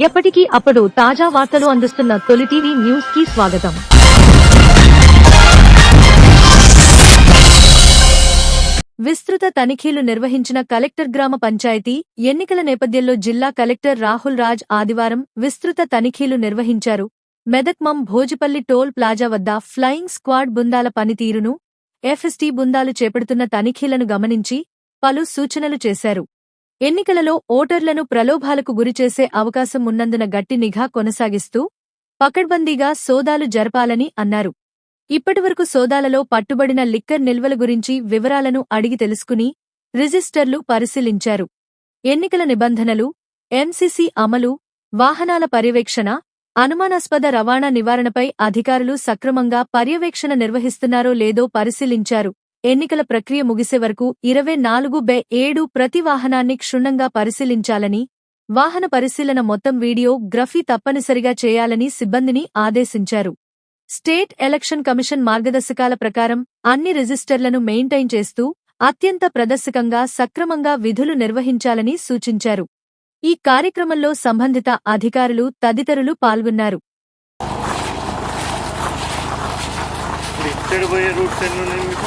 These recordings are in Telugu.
ఎప్పటికీ అప్పుడు తాజా వార్తలు అందిస్తున్న తొలి టీవీ న్యూస్కి స్వాగతం. విస్తృత తనిఖీలు నిర్వహించిన కలెక్టర్ గ్రామ పంచాయతీ ఎన్నికల నేపథ్యంలో జిల్లా కలెక్టర్ రాహుల్ రాజ్ ఆదివారం విస్తృత తనిఖీలు నిర్వహించారు. మెదక్మం భోజిపల్లి టోల్ ప్లాజా వద్ద ఫ్లయింగ్ స్క్వాడ్ బృందాల పనితీరును ఎఫ్ఎస్టీ బృందాలు చేపడుతున్న తనిఖీలను గమనించి పలు సూచనలు చేశారు. ఎన్నికలలో ఓటర్లను ప్రలోభాలకు గురిచేసే అవకాశం ఉన్నందున గట్టి నిఘా కొనసాగిస్తూ పకడ్బందీగా సోదాలు జరపాలని అన్నారు. ఇప్పటివరకు సోదాలలో పట్టుబడిన లిక్కర్ నిల్వల గురించి వివరాలను అడిగి తెలుసుకుని రిజిస్టర్లు పరిశీలించారు. ఎన్నికల నిబంధనలు ఎంసిసి అమలు వాహనాల పర్యవేక్షణ అనుమానాస్పద రవాణా నివారణపై అధికారులు సక్రమంగా పర్యవేక్షణ నిర్వహిస్తున్నారో లేదో పరిశీలించారు. ఎన్నికల ప్రక్రియ ముగిసే వరకు ఇరవై నాలుగు బే ఏడు ప్రతి వాహనాన్ని క్షుణ్ణంగా పరిశీలించాలని వాహన పరిశీలన మొత్తం వీడియో గ్రఫీ తప్పనిసరిగా చేయాలని సిబ్బందిని ఆదేశించారు. స్టేట్ ఎలక్షన్ కమిషన్ మార్గదర్శకాల ప్రకారం అన్ని రిజిస్టర్లను మెయింటైన్ చేస్తూ అత్యంత ప్రదర్శకంగా సక్రమంగా విధులు నిర్వహించాలని సూచించారు. ఈ కార్యక్రమంలో సంబంధిత అధికారులు తదితరులు పాల్గొన్నారు. పోయే రూట్స్ ఎన్ని ఉన్నాయి మీకు?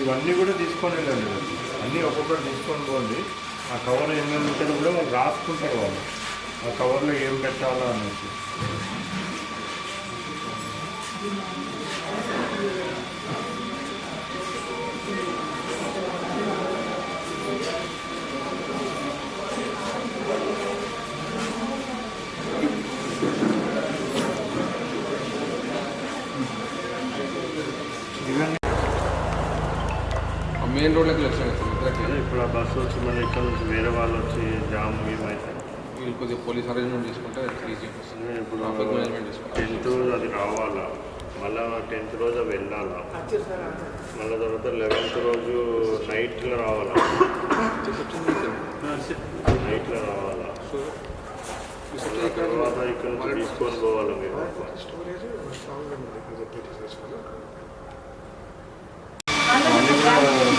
ఇవన్నీ కూడా తీసుకొని వెళ్ళండి. అన్నీ ఒక్కొక్కటి తీసుకొని పోండి. ఆ కవర్ ఏమేమి ఉంటుందో కూడా వాళ్ళు రాసుకుంటారు వాళ్ళు. ఆ కవర్లో ఏం పెట్టాలా అనేసి ఇవన్నీ మెయిన్ రోడ్లోకి వచ్చినాయి ఇప్పుడు ఆ బస్సు వచ్చి మళ్ళీ ఇక్కడ నుంచి వేరే వాళ్ళు వచ్చి జామ్ ఏమైతే వీళ్ళు కొద్దిగా పోలీస్ అరేంజ్మెంట్ చేసుకుంటే ఈజీ ఇప్పుడు ట్రాఫిక్ మేనేజ్మెంట్ చేసుకోవాలి టెన్త్ అది రావాలా? మళ్ళా టెన్త్ రోజు అవి వెళ్ళాలా? మళ్ళీ తర్వాత లెవెన్త్ రోజు నైట్లో రావాలా? నైట్లో రావాలా? తర్వాత ఇక్కడ నుంచి తీసుకొని పోవాలా మీరు అన్నీ